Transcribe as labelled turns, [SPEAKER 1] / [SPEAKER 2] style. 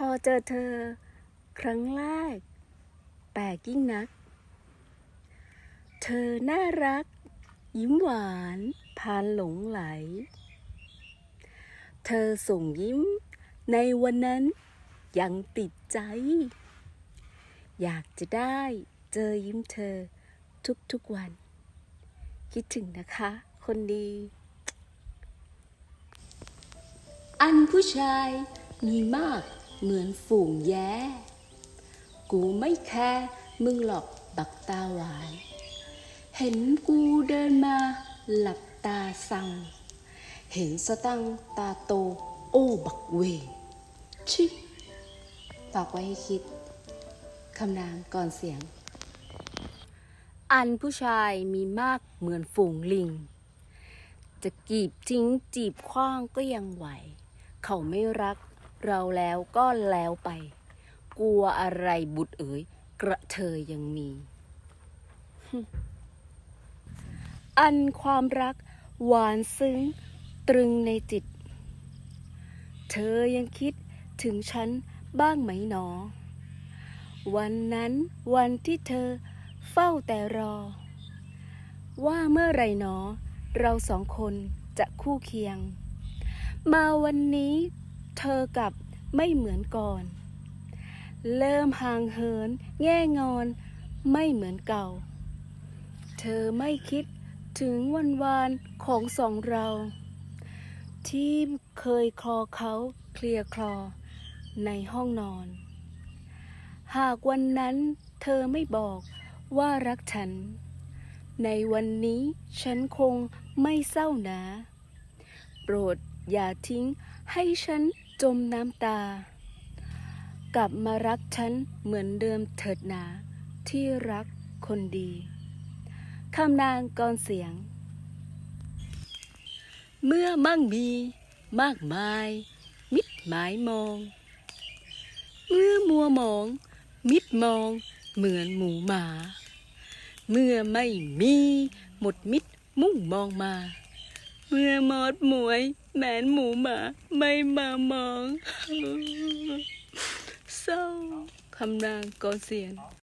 [SPEAKER 1] พอเจอเธอ ครั้งแรก แปลกยิ่งนัก เธอน่ารัก ยิ้มหวานพานหลงไหล เธอส่งยิ้ม ในวันนั้นยังติดใจ อยากจะได้เจอยิ้มเธอทุกๆวัน คิดถึงนะคะ คนดี อันผู้ชายมีมาก เหมือนฝูงแย้ กูไม่แคร์มึงหรอกบักตาหวาน เห็นกูเดินมาหลับตาสั่ง เห็นสตังตาโตโอ้บักเวชิฝากไว้ให้คิด คำนามก่อนเสียง อันผู้ชายมีมากเหมือนฝูงลิง จะกีบทิ้งจีบคว้างก็ยังไหว เขาไม่รัก เราแล้วก็แล้วไป กลัวอะไรบุตรเอ๋ยกระเทยยังมี อันความรักหวานซึ้งตรึงในจิต เธอยังคิดถึงฉันบ้างไหมหนอ วันนั้นวันที่เธอเฝ้าแต่รอ ว่าเมื่อไหรหนอ เราสองคนจะคู่เคียง มาวันนี้เธอกับ ไม่เหมือนก่อน เริ่มห่างเหิน แง่งอนไม่เหมือนเก่า เธอไม่คิดถึงวันวานของสองเรา ที่เคยคลอเขาเคลียคลอในห้องนอน หากวันนั้นเธอไม่บอกว่ารักฉัน ในวันนี้ฉันคงไม่เศร้านาโปรดอย่าทิ้งให้ฉัน จมน้ำตา กลับมารักฉันเหมือนเดิมเถิดหนาที่รักคนดีคำนางกรเสียง เมื่อมั่งมีมากมาย มิดหมายมอง เมื่อมัวมอง มิดมองเหมือนหมูหมา เมื่อไม่มีหมดมิดมุ่งมองมา เมื่อมอดหมวยแมนหมูหมาไม่มามอง เศร้าคำนางกอเสียน